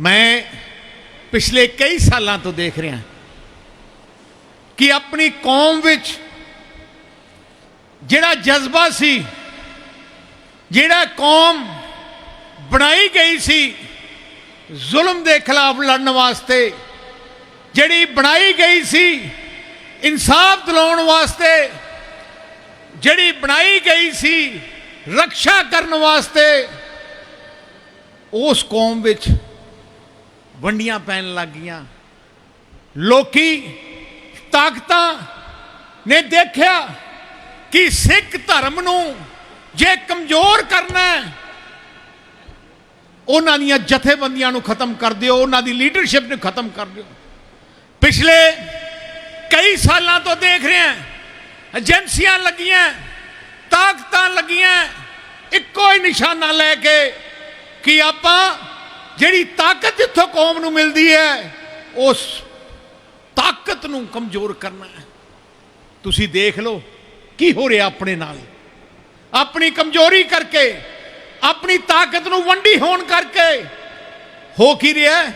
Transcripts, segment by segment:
ਮੈਂ ਪਿਛਲੇ ਕਈ ਸਾਲਾਂ ਤੋਂ ਦੇਖ ਰਿਹਾ ਕਿ ਆਪਣੀ ਕੌਮ ਵਿੱਚ ਜਿਹੜਾ ਜਜ਼ਬਾ ਸੀ, ਜਿਹੜਾ ਕੌਮ ਬਣਾਈ ਗਈ ਸੀ, ਜ਼ੁਲਮ ਦੇ ਖਿਲਾਫ ਲੜਨ ਵਾਸਤੇ, ਜਿਹੜੀ ਬਣਾਈ ਗਈ ਸੀ, ਇਨਸਾਫ ਦਿਲਾਉਣ ਵਾਸਤੇ, ਜਿਹੜੀ ਬਣਾਈ ਗਈ ਸੀ ਰੱਖਿਆ ਕਰਨ ਵਾਸਤੇ, ਉਸ ਕੌਮ ਵਿੱਚ ਵੰਡੀਆਂ ਪੈਣ ਲੱਗ ਗਈਆਂ। ਲੋਕੀ ਤਾਕਤਾਂ ਨੇ ਦੇਖਿਆ ਕਿ ਸਿੱਖ ਧਰਮ ਨੂੰ ਜੇ ਕਮਜ਼ੋਰ ਕਰਨਾ ਹੈ, ਉਹਨਾਂ ਦੀਆਂ ਜਥੇਬੰਦੀਆਂ ਨੂੰ ਖਤਮ ਕਰ ਦਿਓ, ਉਹਨਾਂ ਦੀ ਲੀਡਰਸ਼ਿਪ ਨੂੰ ਖਤਮ ਕਰ ਦਿਓ। ਪਿਛਲੇ ਕਈ ਸਾਲਾਂ ਤੋਂ ਦੇਖ ਰਹੇ ਹਾਂ, ਏਜੰਸੀਆਂ ਲੱਗੀਆਂ, ਤਾਕਤਾਂ ਲੱਗੀਆਂ, ਇੱਕੋ ਹੀ ਨਿਸ਼ਾਨਾ ਲੈ ਕੇ ਕਿ ਆਪਾਂ ਜਿਹੜੀ ਤਾਕਤ ਜਿੱਥੋਂ ਕੌਮ ਨੂੰ ਮਿਲਦੀ ਹੈ, ਉਸ ਤਾਕਤ ਨੂੰ ਕਮਜ਼ੋਰ ਕਰਨਾ ਹੈ। ਤੁਸੀਂ ਦੇਖ ਲਓ ਕੀ ਹੋ ਰਿਹਾ ਆਪਣੇ ਨਾਲ। ਆਪਣੀ ਕਮਜ਼ੋਰੀ ਕਰਕੇ, ਆਪਣੀ ਤਾਕਤ ਨੂੰ ਵੰਡੀ ਹੋਣ ਕਰਕੇ। ਹੋ ਕੀ ਰਿਹਾ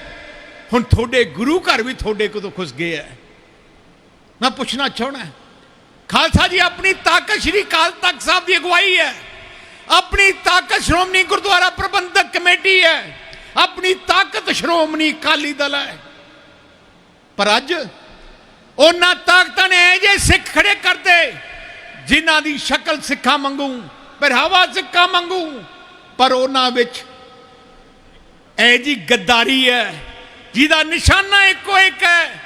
ਹੁਣ ਤੁਹਾਡੇ ਗੁਰੂ ਘਰ ਵੀ ਤੁਹਾਡੇ ਕੋਲੋਂ ਖੁਸ ਗਏ ਹੈ। ਮੈਂ ਪੁੱਛਣਾ ਚਾਹਣਾ ਖਾਲਸਾ ਜੀ ਆਪਣੀ ਤਾਕਤ ਸ਼੍ਰੀ ਕਾਲ ਤਖਤ ਸਾਹਿਬ ਦੀ ਅਗਵਾਈ ਹੈ। ਆਪਣੀ ਤਾਕਤ ਸ਼੍ਰੋਮਣੀ ਗੁਰਦੁਆਰਾ ਪ੍ਰਬੰਧਕ ਕਮੇਟੀ ਹੈ। ਆਪਣੀ ਤਾਕਤ ਸ਼੍ਰੋਮਣੀ ਅਕਾਲੀ ਦਲ ਹੈ। ਪਰ ਅੱਜ ਉਹਨਾਂ ਤਾਕਤਾਂ ਨੇ ਇਹ ਜੇ ਸਿੱਖ ਖੜੇ ਕਰਦੇ, ਜਿਨ੍ਹਾਂ ਦੀ ਸ਼ਕਲ ਸਿੱਖਾਂ ਮੰਗੂ ਪਹਿਰਾਵਾ ਸਿੱਖਾਂ ਮੰਗੂ ਪਰ ਉਹਨਾਂ ਵਿੱਚ ਇਹ ਜੀ ਗੱਦਾਰੀ ਹੈ, ਜਿਹਦਾ ਨਿਸ਼ਾਨਾ ਇੱਕੋ ਇੱਕ ਹੈ।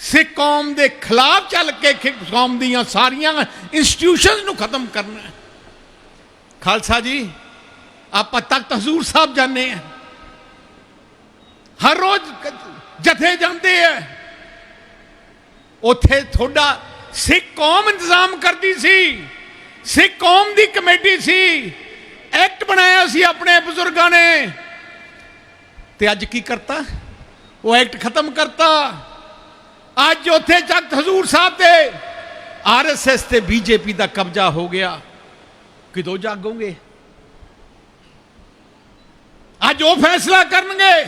ਸਿੱਖ ਕੌਮ ਦੇ ਖਿਲਾਫ ਚੱਲ ਕੇ ਕੌਮ ਦੀਆਂ ਸਾਰੀਆਂ ਇੰਸਟੀਟਿਊਸ਼ਨਸ ਨੂੰ ਖਤਮ ਕਰਨਾ ਖਾਲਸਾ ਜੀ ਆਪਾਂ ਤਖਤ ਹਜ਼ੂਰ ਸਾਹਿਬ ਜਾਂਦੇ ਆ ਹਰ ਰੋਜ਼ ਜਥੇ ਜਾਂਦੇ ਆ ਉੱਥੇ ਤੁਹਾਡਾ ਸਿੱਖ ਕੌਮ ਇੰਤਜ਼ਾਮ ਕਰਦੀ ਸੀ ਸਿੱਖ ਕੌਮ ਦੀ ਕਮੇਟੀ ਸੀ ਐਕਟ ਬਣਾਇਆ ਸੀ ਆਪਣੇ ਬਜ਼ੁਰਗਾਂ ਨੇ ਤੇ ਅੱਜ ਕੀ ਕਰਤਾ ਉਹ ਐਕਟ ਖਤਮ ਕਰਤਾ ਅੱਜ ਉੱਥੇ ਜਗਤ ਹਜ਼ੂਰ ਸਾਹਿਬ ਤੇ ਆਰਐਸਐਸ ਤੇ ਬੀਜੇਪੀ ਦਾ ਕਬਜ਼ਾ ਹੋ ਗਿਆ ਕਿਦੋਂ ਜਾਗੋਗੇ ਅੱਜ ਉਹ ਫੈਸਲਾ ਕਰਨਗੇ।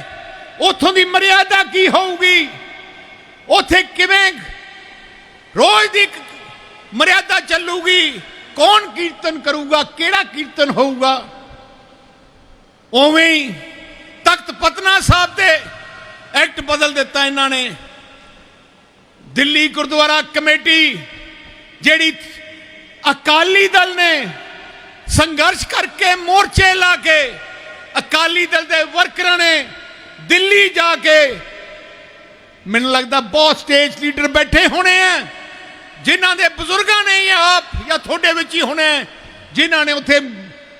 ਉਥੋਂ ਦੀ ਮਰਿਆਦਾ ਕੀ ਹੋਊਗੀ? ਉਥੇ ਕਿਵੇਂ ਰੋਜ਼ ਦੀ ਮਰਿਆਦਾ ਚੱਲੂਗੀ? ਕੌਣ ਕੀਰਤਨ ਕਰੂਗਾ? ਕਿਹੜਾ ਕੀਰਤਨ ਹੋਊਗਾ? ਉਵੇਂ ਹੀ ਤਖਤ ਪਤਨਾ ਸਾਹਿਬ ਤੇ ਐਕਟ ਬਦਲ ਦਿੱਤਾ ਇਹਨਾਂ ਨੇ। ਦਿੱਲੀ ਗੁਰਦੁਆਰਾ ਕਮੇਟੀ, ਜਿਹੜੀ ਅਕਾਲੀ ਦਲ ਨੇ ਸੰਘਰਸ਼ ਕਰਕੇ ਮੋਰਚੇ ਲਾ ਕੇ ਅਕਾਲੀ ਦਲ ਦੇ ਵਰਕਰਾਂ ਨੇ ਦਿੱਲੀ ਜਾ ਕੇ ਮੈਨੂੰ ਲੱਗਦਾ ਬਹੁਤ ਸਟੇਜ ਲੀਡਰ ਬੈਠੇ ਹੋਣੇ ਆ ਜਿਨ੍ਹਾਂ ਦੇ ਬਜ਼ੁਰਗਾਂ ਨੇ ਜਾਂ ਆਪ ਜਾਂ ਤੁਹਾਡੇ ਵਿੱਚ ਹੀ ਹੋਣੇ ਆ, ਜਿਨ੍ਹਾਂ ਨੇ ਉੱਥੇ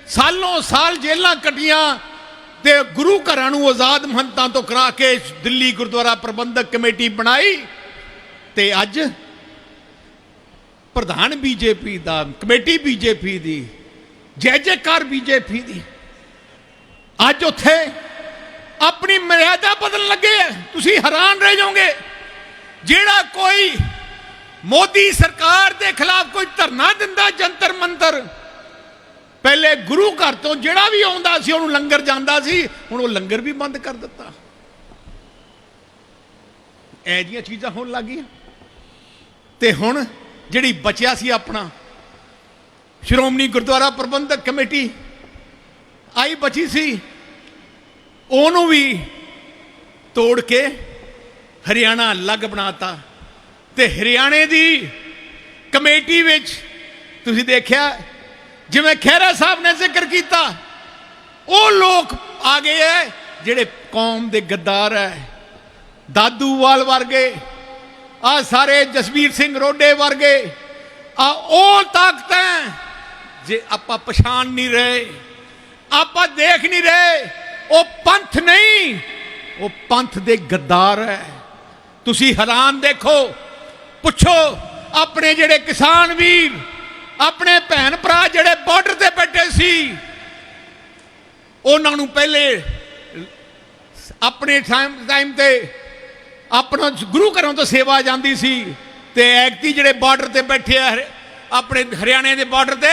ਸਾਲੋਂ ਸਾਲ ਜੇਲਾਂ ਕੱਟੀਆਂ ਤੇ ਗੁਰੂ ਘਰਾਂ ਨੂੰ ਆਜ਼ਾਦ ਮਹੰਤਾਂ ਤੋਂ ਕਰਾ ਕੇ ਦਿੱਲੀ ਗੁਰਦੁਆਰਾ ਪ੍ਰਬੰਧਕ ਕਮੇਟੀ ਬਣਾਈ ਤੇ ਅੱਜ ਪ੍ਰਧਾਨ ਬੀਜੇਪੀ ਦਾ ਕਮੇਟੀ ਬੀਜੇਪੀ ਦੀ ਜੈ ਜੈਕਾਰ ਬੀਜੇਪੀ ਦੀ ਅੱਜ ਉੱਥੇ ਆਪਣੀ ਮਰਿਆਦਾ ਬਦਲਣ ਲੱਗੇ ਆ। ਤੁਸੀਂ ਹੈਰਾਨ ਰਹਿ ਜਾਓਗੇ। ਜਿਹੜਾ ਕੋਈ ਮੋਦੀ ਸਰਕਾਰ ਦੇ ਖਿਲਾਫ ਕੋਈ ਧਰਨਾ ਦਿੰਦਾ ਜੰਤਰ ਮੰਤਰ, ਪਹਿਲੇ ਗੁਰੂ ਘਰ ਤੋਂ ਜਿਹੜਾ ਵੀ ਆਉਂਦਾ ਸੀ, ਉਹਨੂੰ ਲੰਗਰ ਜਾਂਦਾ ਸੀ, ਹੁਣ ਉਹ ਲੰਗਰ ਵੀ ਬੰਦ ਕਰ ਦਿੱਤਾ। ਇਹ ਜੀਆਂ ਚੀਜ਼ਾਂ ਹੋਣ ਲੱਗੀਆਂ ਤੇ ਹੁਣ ਜਿਹੜੀ ਬਚਿਆ ਸੀ ਆਪਣਾ ਸ਼੍ਰੋਮਣੀ ਗੁਰਦੁਆਰਾ ਪ੍ਰਬੰਧਕ ਕਮੇਟੀ ਆਈ ਬਚੀ ਸੀ। ਉਹਨੂੰ ਵੀ ਤੋੜ ਕੇ ਹਰਿਆਣਾ ਅਲੱਗ ਬਣਾਤਾ। ਤੇ ਹਰਿਆਣੇ ਦੀ ਕਮੇਟੀ ਵਿੱਚ ਤੁਸੀਂ ਦੇਖਿਆ, ਜਿਵੇਂ ਖਹਿਰਾ ਸਾਹਿਬ ਨੇ ਜ਼ਿਕਰ ਕੀਤਾ, ਉਹ ਲੋਕ ਆ ਗਏ ਐ, ਜਿਹੜੇ ਕੌਮ ਦੇ ਗੱਦਾਰ ਐ। ਦਾਦੂਵਾਲ ਵਰਗੇ, ਆ ਸਾਰੇ ਜਸਵੀਰ ਸਿੰਘ ਰੋਡੇ ਵਰਗੇ, ਆ ਉਹ ਤਾਕਤਾਂ ਜੇ ਆਪਾਂ ਪਛਾਣ ਨਹੀਂ ਰਹੇ। ਆਪਾਂ ਦੇਖ ਨਹੀਂ ਰਹੇ। ਉਹ ਪੰਥ ਨਹੀਂ, ਉਹ ਪੰਥ ਦੇ ਗੱਦਾਰ ਹੈ। ਤੁਸੀਂ ਹੈਰਾਨ ਦੇਖੋ, ਪੁੱਛੋ ਆਪਣੇ ਜਿਹੜੇ ਕਿਸਾਨ ਵੀਰ, ਆਪਣੇ ਭੈਣ ਭਰਾ ਜਿਹੜੇ ਬਾਰਡਰ ਤੇ ਬੈਠੇ ਸੀ, ਉਹਨਾਂ ਨੂੰ ਪਹਿਲੇ ਆਪਣੇ ਟਾਈਮ ਟਾਈਮ ਤੇ ਆਪਣਾ ਗੁਰੂ ਘਰੋਂ ਤੋਂ ਸੇਵਾ ਜਾਂਦੀ ਸੀ ਤੇ ਐਕਤੀ ਜਿਹੜੇ ਬਾਰਡਰ ਤੇ ਬੈਠੇ ਆ, ਆਪਣੇ ਹਰਿਆਣੇ ਦੇ ਬਾਰਡਰ ਤੇ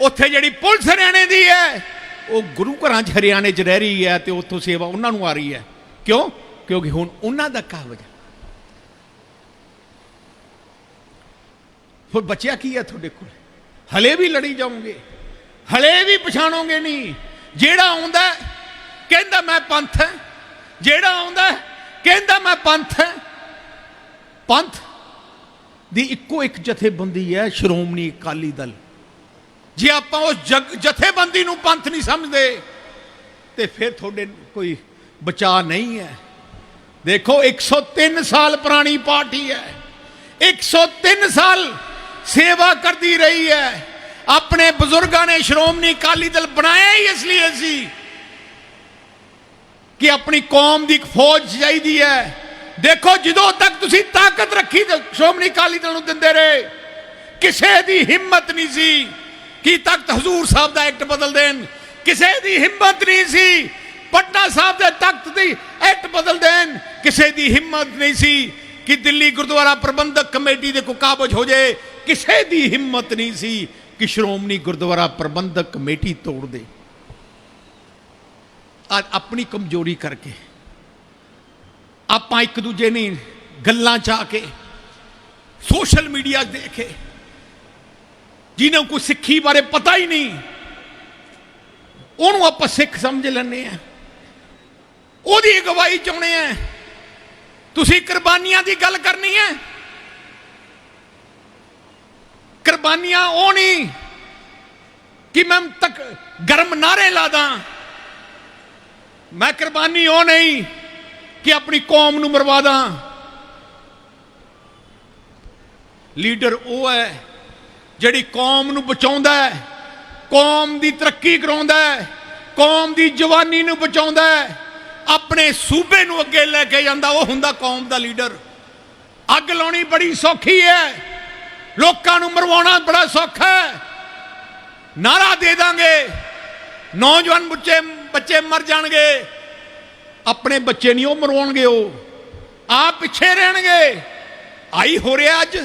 ਉੱਥੇ ਜਿਹੜੀ ਪੁਲਿਸ ਹਰਿਆਣੇ ਦੀ ਹੈ, ਉਹ ਗੁਰੂ ਘਰਾਂ 'ਚ ਹਰਿਆਣੇ 'ਚ ਰਹਿ ਰਹੀ ਹੈ ਤੇ ਉੱਥੋਂ ਸੇਵਾ ਉਹਨਾਂ ਨੂੰ ਆ ਰਹੀ ਹੈ। ਕਿਉਂ? ਕਿਉਂਕਿ ਹੁਣ ਉਹਨਾਂ ਦਾ ਕਾਬਜ ਹੈ। ਹੁਣ ਬਚਿਆ ਕੀ ਹੈ ਤੁਹਾਡੇ ਕੋਲ? ਹਲੇ ਵੀ ਲੜੀ ਜਾਓਗੇ, ਹਲੇ ਵੀ ਪਛਾਣੋਗੇ ਨਹੀਂ। ਜਿਹੜਾ ਆਉਂਦਾ ਕਹਿੰਦਾ ਮੈਂ ਪੰਥ ਹੈ। ਜਿਹੜਾ ਆਉਂਦਾ ਕਹਿੰਦਾ ਮੈਂ ਪੰਥ ਹੈ। ਪੰਥ ਦੀ ਇੱਕੋ ਇੱਕ ਜਥੇਬੰਦੀ ਹੈ ਸ਼੍ਰੋਮਣੀ ਅਕਾਲੀ ਦਲ। ਜੇ ਆਪਾਂ ਉਸ ਜਗ- ਜਥੇਬੰਦੀ ਨੂੰ ਪੰਥ ਨਹੀਂ ਸਮਝਦੇ, ਤੇ ਫਿਰ ਤੁਹਾਡੇ ਕੋਈ ਬਚਾ ਨਹੀਂ ਹੈ। ਦੇਖੋ 103 ਸਾਲ ਪੁਰਾਣੀ ਪਾਰਟੀ ਹੈ। 103 ਸਾਲ ਸੇਵਾ ਕਰਦੀ ਰਹੀ ਹੈ। ਆਪਣੇ ਬਜ਼ੁਰਗਾਂ ਨੇ ਸ਼੍ਰੋਮਣੀ ਅਕਾਲੀ ਦਲ ਬਣਾਇਆ ਹੀ ਇਸ ਲਈ ਸੀ ਕਿ ਆਪਣੀ ਕੌਮ ਦੀ ਇੱਕ ਫੌਜ ਚਾਹੀਦੀ ਹੈ। ਦੇਖੋ, ਜਦੋਂ ਤੱਕ ਤੁਸੀਂ ਤਾਕਤ ਰੱਖੀ ਸ਼੍ਰੋਮਣੀ ਅਕਾਲੀ ਦਲ ਨੂੰ ਦਿੰਦੇ ਰਹੇ। ਕਿਸੇ ਦੀ ਹਿੰਮਤ ਨਹੀਂ ਸੀ। ਕਿ ਤਖਤ ਹਜ਼ੂਰ ਸਾਹਿਬ ਦਾ ਐਕਟ ਬਦਲ ਦੇਣ? ਕਿਸੇ ਦੀ ਹਿੰਮਤ ਨਹੀਂ ਸੀ। ਪਟਨਾ ਸਾਹਿਬ ਦੇ ਤਖਤ ਦੀ ਐਕਟ ਬਦਲ ਦੇਣ। ਕਿਸੇ ਦੀ ਹਿੰਮਤ ਨਹੀਂ ਸੀ ਕਿ ਦਿੱਲੀ ਗੁਰਦੁਆਰਾ ਪ੍ਰਬੰਧਕ ਕਮੇਟੀ ਦੇ ਕੋ ਕਾਬਜ ਹੋ ਜਾਏ। ਕਿਸੇ ਦੀ ਹਿੰਮਤ ਨਹੀਂ ਸੀ ਕਿ ਸ਼੍ਰੋਮਣੀ ਗੁਰਦੁਆਰਾ ਪ੍ਰਬੰਧਕ ਕਮੇਟੀ ਤੋੜ ਦੇ। ਅੱਜ ਆਪਣੀ ਕਮਜ਼ੋਰੀ ਕਰਕੇ ਆਪਾਂ ਇੱਕ ਦੂਜੇ ਨੇ ਗੱਲਾਂ ਚ ਕੇ ਸੋਸ਼ਲ ਮੀਡੀਆ ਦੇਖੇ। ਜਿਹਨਾਂ ਕੋਈ ਸਿੱਖੀ ਬਾਰੇ ਪਤਾ ਹੀ ਨਹੀਂ, ਉਹਨੂੰ ਆਪਾਂ ਸਿੱਖ ਸਮਝ ਲੈਂਦੇ ਆ ਉਹਦੀ ਅਗਵਾਈ ਚਾਹੁੰਦੇ ਆ ਤੁਸੀਂ ਕੁਰਬਾਨੀਆਂ ਦੀ ਗੱਲ ਕਰਨੀ ਹੈ। ਕੁਰਬਾਨੀਆਂ ਉਹ ਨਹੀਂ ਕਿ ਮੈਂ ਤੱਕ ਗਰਮ ਨਾਰੇ ਲਾਦਾ ਮੈਂ ਕੁਰਬਾਨੀ ਉਹ ਨਹੀਂ ਕਿ ਆਪਣੀ ਕੌਮ ਨੂੰ ਮਰਵਾ ਦਾਂ। ਲੀਡਰ ਉਹ ਹੈ ਜਿਹੜੀ ਕੌਮ ਨੂੰ ਬਚਾਉਂਦਾ ਹੈ, ਕੌਮ ਦੀ ਤਰੱਕੀ ਕਰਾਉਂਦਾ ਹੈ, ਕੌਮ ਦੀ ਜਵਾਨੀ ਨੂੰ ਬਚਾਉਂਦਾ ਹੈ, ਆਪਣੇ ਸੂਬੇ ਨੂੰ ਅੱਗੇ ਲੈ ਕੇ ਜਾਂਦਾ, ਉਹ ਹੁੰਦਾ ਕੌਮ ਦਾ ਲੀਡਰ। ਅੱਗ ਲਾਉਣੀ ਬੜੀ ਸੌਖੀ ਹੈ, ਲੋਕਾਂ ਨੂੰ ਮਰਵਾਉਣਾ ਬੜਾ ਸੌਖਾ ਹੈ। ਨਾਰਾ ਦੇ ਦਾਂਗੇ, ਨੌਜਵਾਨ ਬੱਚੇ ਬੱਚੇ ਮਰ ਜਾਣਗੇ, ਆਪਣੇ ਬੱਚੇ ਨਹੀਂ ਉਹ ਮਰਵਾਉਣਗੇ ਉਹ ਆ ਪਿੱਛੇ ਰਹਿਣਗੇ। ਆਈ ਹੋ ਰਿਹਾ ਅੱਜ